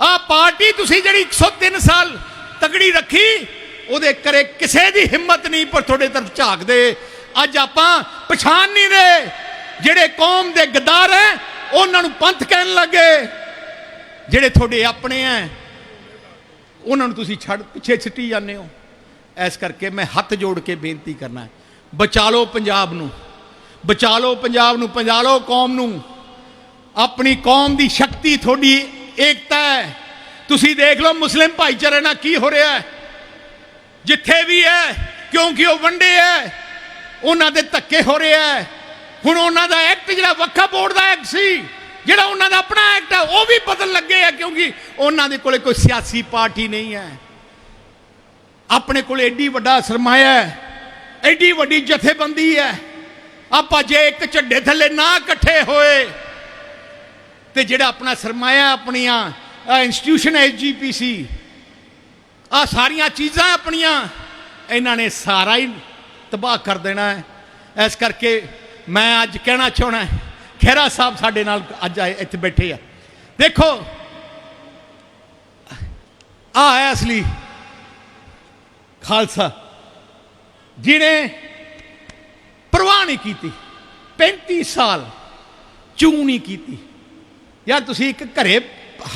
ਆ ਪਾਰਟੀ ਤੁਸੀਂ ਜਿਹੜੀ 103 ਸਾਲ ਤਗੜੀ ਰੱਖੀ, ਉਹਦੇ ਕਰੇ ਕਿਸੇ ਦੀ ਹਿੰਮਤ ਨਹੀਂ ਪਰ ਤੁਹਾਡੇ ਤਰਫ ਝਾਕਦੇ। ਅੱਜ ਆਪਾਂ ਪਛਾਣ ਨਹੀਂ ਰਹੇ ਜਿਹੜੇ ਕੌਮ ਦੇ ਗਦਾਰ ਹੈ, ਉਹਨਾਂ ਨੂੰ ਪੰਥ ਕਹਿਣ ਲੱਗੇ। ਜਿਹੜੇ ਤੁਹਾਡੇ ਆਪਣੇ ਹੈ, ਉਹਨਾਂ ਨੂੰ ਤੁਸੀਂ ਛੱਡ ਪਿੱਛੇ ਛੱਟੀ ਜਾਂਦੇ ਹੋ। ਇਸ ਕਰਕੇ ਮੈਂ ਹੱਥ ਜੋੜ ਕੇ ਬੇਨਤੀ ਕਰਨਾ ਹੈ। ਬਚਾ ਲਓ ਪੰਜਾਬ ਨੂੰ। ਬਚਾ ਲਓ ਪੰਜਾਬ ਨੂੰ, ਬਚਾ ਲਓ ਕੌਮ ਨੂੰ। ਆਪਣੀ ਕੌਮ ਦੀ ਸ਼ਕਤੀ, ਤੁਹਾਡੀ ਏਕਤਾ ਹੈ। ਤੁਸੀਂ ਦੇਖ ਲਓ ਮੁਸਲਿਮ ਭਾਈਚਾਰੇ ਨਾਲ ਕੀ ਹੋ ਰਿਹਾ ਹੈ। ਜਿੱਥੇ ਵੀ ਹੈ, ਕਿਉਂਕਿ ਉਹ ਵੰਡੇ ਹੈ, ਉਹਨਾਂ ਦੇ ਧੱਕੇ ਹੋ ਰਿਹਾ ਹੈ। ਹੁਣ ਉਹਨਾਂ ਦਾ ਐਕਟ ਜਿਹੜਾ ਵੱਖਾ ਬੋਰਡ ਦਾ ਐਕਟ ਸੀ, ਜਿਹੜਾ ਉਹਨਾਂ ਦਾ ਆਪਣਾ ਐਕਟ ਹੈ, ਉਹ ਵੀ ਬਦਲ ਲੱਗੇ ਆ ਕਿਉਂਕਿ ਉਹਨਾਂ ਦੇ ਕੋਲੇ ਕੋਈ ਸਿਆਸੀ ਪਾਰਟੀ ਨਹੀਂ ਹੈ। ਆਪਣੇ ਕੋਲ ਐਡੀ ਵੱਡਾ ਸਰਮਾਇਆ ਹੈ ਐਡੀ ਵੱਡੀ ਜਥੇਬੰਦੀ ਹੈ। ਆਪਾਂ ਜੇ ਇੱਕ ਝੰਡੇ ਥੱਲੇ ਨਾ ਇਕੱਠੇ ਹੋਏ, ਤੇ ਜਿਹੜਾ ਆਪਣਾ ਸਰਮਾਇਆ ਆਪਣੀਆਂ ਇੰਸਟੀਟਿਊਸ਼ਨ ਐਸਜੀਪੀਸੀ ਆ ਸਾਰੀਆਂ ਚੀਜ਼ਾਂ ਆਪਣੀਆਂ, ਇਹਨਾਂ ਨੇ ਸਾਰਾ ਹੀ ਤਬਾਹ ਕਰ ਦੇਣਾ ਹੈ। ਇਸ ਕਰਕੇ ਮੈਂ ਅੱਜ ਕਹਿਣਾ ਚਾਹਣਾ ਖਹਿਰਾ ਸਾਹਿਬ ਸਾਡੇ ਨਾਲ ਅੱਜ ਆਏ, ਇੱਥੇ ਬੈਠੇ ਆ। ਦੇਖੋ, ਆ ਹੈ ਅਸਲੀ ਖਾਲਸਾ। ਜਿਹਨੇ ਪਰਵਾਹ ਨਹੀਂ ਕੀਤੀ 35 ਸਾਲ ਚੂ ਨਹੀਂ ਕੀਤੀ। ਯਾਰ ਤੁਸੀਂ ਇੱਕ ਘਰੇ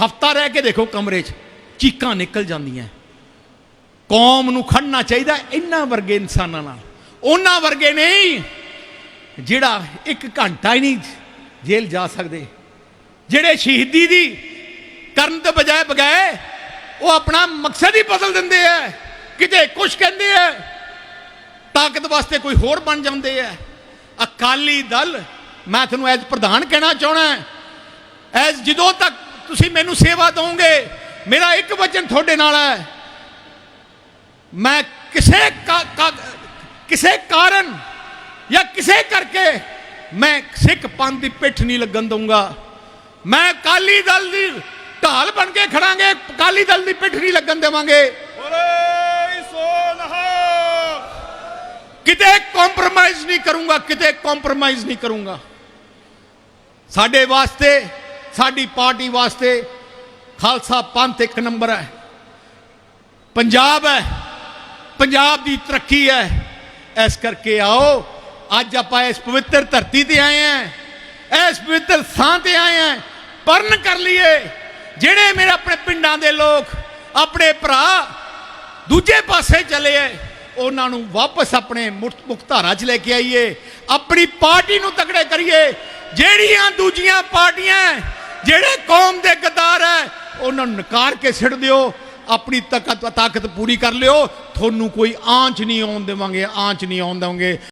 ਹਫਤਾ ਰਹਿ ਕੇ ਦੇਖੋ ਕਮਰੇ 'ਚ, ਚੀਕਾਂ ਨਿਕਲ ਜਾਂਦੀਆਂ। ਕੌਮ ਨੂੰ ਖੜਨਾ ਚਾਹੀਦਾ ਇਹਨਾਂ ਵਰਗੇ ਇਨਸਾਨਾਂ ਨਾਲ। ਉਹਨਾਂ ਵਰਗੇ ਨਹੀਂ, ਜਿਹੜਾ ਇੱਕ ਘੰਟਾ ਹੀ ਨਹੀਂ ਜੇਲ੍ਹ ਜਾ ਸਕਦੇ। ਜਿਹੜੇ ਸ਼ਹੀਦੀ ਦੀ ਕਰਨ ਤੋਂ ਬਜਾਏ ਬਗਾਏ ਉਹ ਆਪਣਾ ਮਕਸਦ ਹੀ ਬਦਲ ਦਿੰਦੇ ਐ ਕਿਤੇ ਕੁਝ ਕਹਿੰਦੇ ਐ ਤਾਕਤ ਵਾਸਤੇ ਕੋਈ ਹੋਰ ਬਣ ਜਾਂਦੇ ਐ ਅਕਾਲੀ ਦਲ, ਮੈਂ ਤੁਹਾਨੂੰ ਐਜ਼ ਪ੍ਰਧਾਨ ਕਹਿਣਾ ਚਾਹਣਾ ਐਜ਼ ਜਦੋਂ ਤੱਕ ਤੁਸੀਂ ਮੈਨੂੰ ਸੇਵਾ ਦੋਗੇ ਮੇਰਾ ਇੱਕ ਵਚਨ ਤੁਹਾਡੇ ਨਾਲ ਹੈ। ਮੈਂ ਕਿਸੇ ਕਿਸੇ ਕਾਰਨ ਜਾਂ ਕਿਸੇ ਕਰਕੇ ਮੈਂ ਸਿੱਖ ਪੰਥ ਦੀ ਪਿੱਠ ਨਹੀਂ ਲੱਗਣ ਦਊਂਗਾ। ਮੈਂ ਅਕਾਲੀ ਦਲ ਦੀ ਢਾਲ ਬਣ ਕੇ ਖੜਾਂਗੇ, ਅਕਾਲੀ ਦਲ ਦੀ ਪਿੱਠ ਨਹੀਂ ਲੱਗਣ ਦੇਵਾਂਗੇ। ਕਿਤੇ ਕੰਪਰੋਮਾਈਜ਼ ਨਹੀਂ ਕਰੂੰਗਾ, ਕਿਤੇ ਕੰਪਰੋਮਾਈਜ਼ ਨਹੀਂ ਕਰੂੰਗਾ। ਸਾਡੇ ਵਾਸਤੇ, ਸਾਡੀ ਪਾਰਟੀ ਵਾਸਤੇ ਖਾਲਸਾ ਪੰਥ ਇੱਕ ਨੰਬਰ ਹੈ। ਪੰਜਾਬ ਹੈ, ਪੰਜਾਬ ਦੀ ਤਰੱਕੀ ਹੈ। ਇਸ ਕਰਕੇ ਆਓ, ਅੱਜ ਆਪਾਂ ਇਸ ਪਵਿੱਤਰ ਧਰਤੀ ਤੇ ਆਏ ਹਾਂ। ਇਸ ਪਵਿੱਤਰ ਥਾਂ ਤੇ ਆਏ ਹਾਂ। ਪਰਨ ਕਰ ਲਈਏ। ਜਿਹੜੇ ਮੇਰੇ ਆਪਣੇ ਪਿੰਡਾਂ ਦੇ ਲੋਕ, ਆਪਣੇ ਭਰਾ ਦੂਜੇ ਪਾਸੇ ਚਲੇ ਆ ਉਹਨਾਂ ਨੂੰ ਵਾਪਸ ਆਪਣੇ ਮੁਕਤ ਮੁਕਤਾਰਾ 'ਚ ਲੈ ਕੇ ਆਈਏ। ਆਪਣੀ ਪਾਰਟੀ ਨੂੰ ਤਕੜੇ ਕਰੀਏ। ਜਿਹੜੀਆਂ ਦੂਜੀਆਂ ਪਾਰਟੀਆਂ ਜਿਹੜੇ ਕੌਮ ਦੇ ਗਦਾਰ ਹੈ ਉਹਨਾਂ ਨੂੰ ਨਕਾਰ ਕੇ ਸਿੱਟ ਦਿਓ। ਆਪਣੀ ਤਾਕਤ ਤਾਕਤ ਪੂਰੀ ਕਰ ਲਿਓ। ਤੁਹਾਨੂੰ ਕੋਈ ਆਂਚ ਨਹੀਂ ਆਉਣ ਦੇਵਾਂਗੇ, ਆਂਚ ਨਹੀਂ ਆਉਣ ਦੇਵਾਂਗੇ।